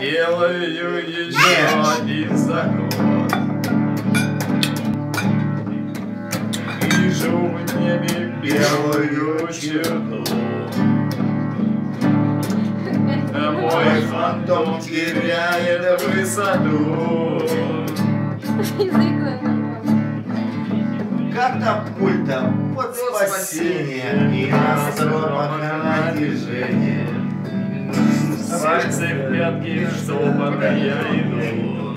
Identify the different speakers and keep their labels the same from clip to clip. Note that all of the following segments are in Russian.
Speaker 1: Делаю еще один закон Вижу в небе белую черну Мой фантом теряет высоту.
Speaker 2: Катапульта под спасение и настроек на движение.
Speaker 1: Пальцы в пятки, что я иду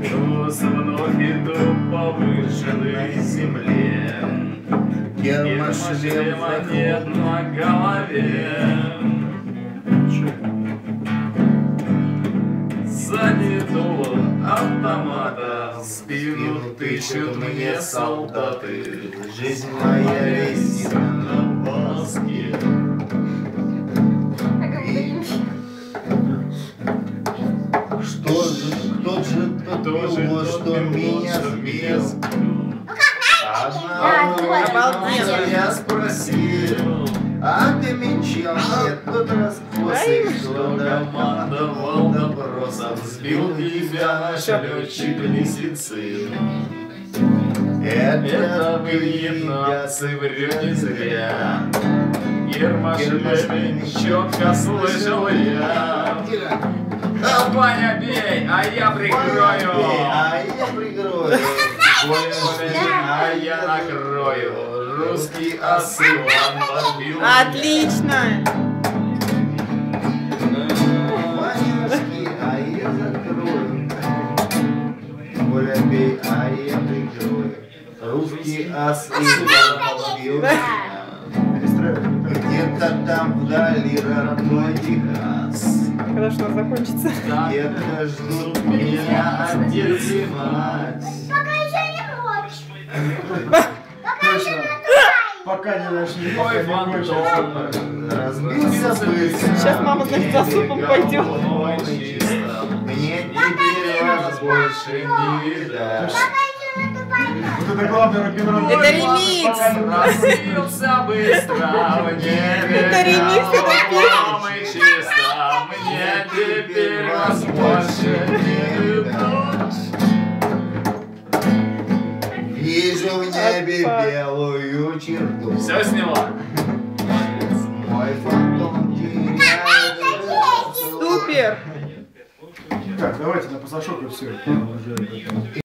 Speaker 1: Плюс вновь иду по выжженной земле. Гермошлема нет на голове. Сзади дуло автомата. Спину тычут мне солдаты.
Speaker 2: Жизнь моя висит кто же тот
Speaker 1: Кто же
Speaker 2: его,
Speaker 1: тот
Speaker 2: что меня
Speaker 1: что меня
Speaker 2: сбил?
Speaker 3: Обалденно.
Speaker 2: я спросил, а ты мечал нет тот раскосый, что
Speaker 1: командовал допросом Сбил тебя наш летчик лисицы
Speaker 2: Это
Speaker 1: вы,
Speaker 2: видно,
Speaker 1: немцы, врете зря. Ермошлемин четко слышал я А, Ваня, бей, а я прикрою
Speaker 2: А я прикрою.
Speaker 1: А я накрою Русский осылан подбил
Speaker 3: Отлично!
Speaker 2: Ванюшки, а я закрою. Коля бей, а я прикрою. Русский ас и полбил Где-то там вдали родной Техас.
Speaker 3: Когда что закончится?
Speaker 2: Где-то ждут меня отец и мать.
Speaker 4: Пока не нашли.
Speaker 1: Ой, фантом
Speaker 2: Разбился.
Speaker 3: Сейчас мама, значит, за супом пойдет.
Speaker 2: Мне теперь вас больше не видать.
Speaker 4: Вот это главный рок-н-ролл.
Speaker 3: Это ремикс!
Speaker 1: Разбился быстро
Speaker 3: Это ремикс этой песни.
Speaker 2: Вижу в небе белую черту.
Speaker 1: Все сняла?
Speaker 2: Мой фантом теряет
Speaker 3: Супер!
Speaker 4: Так, давайте на пасашок и все.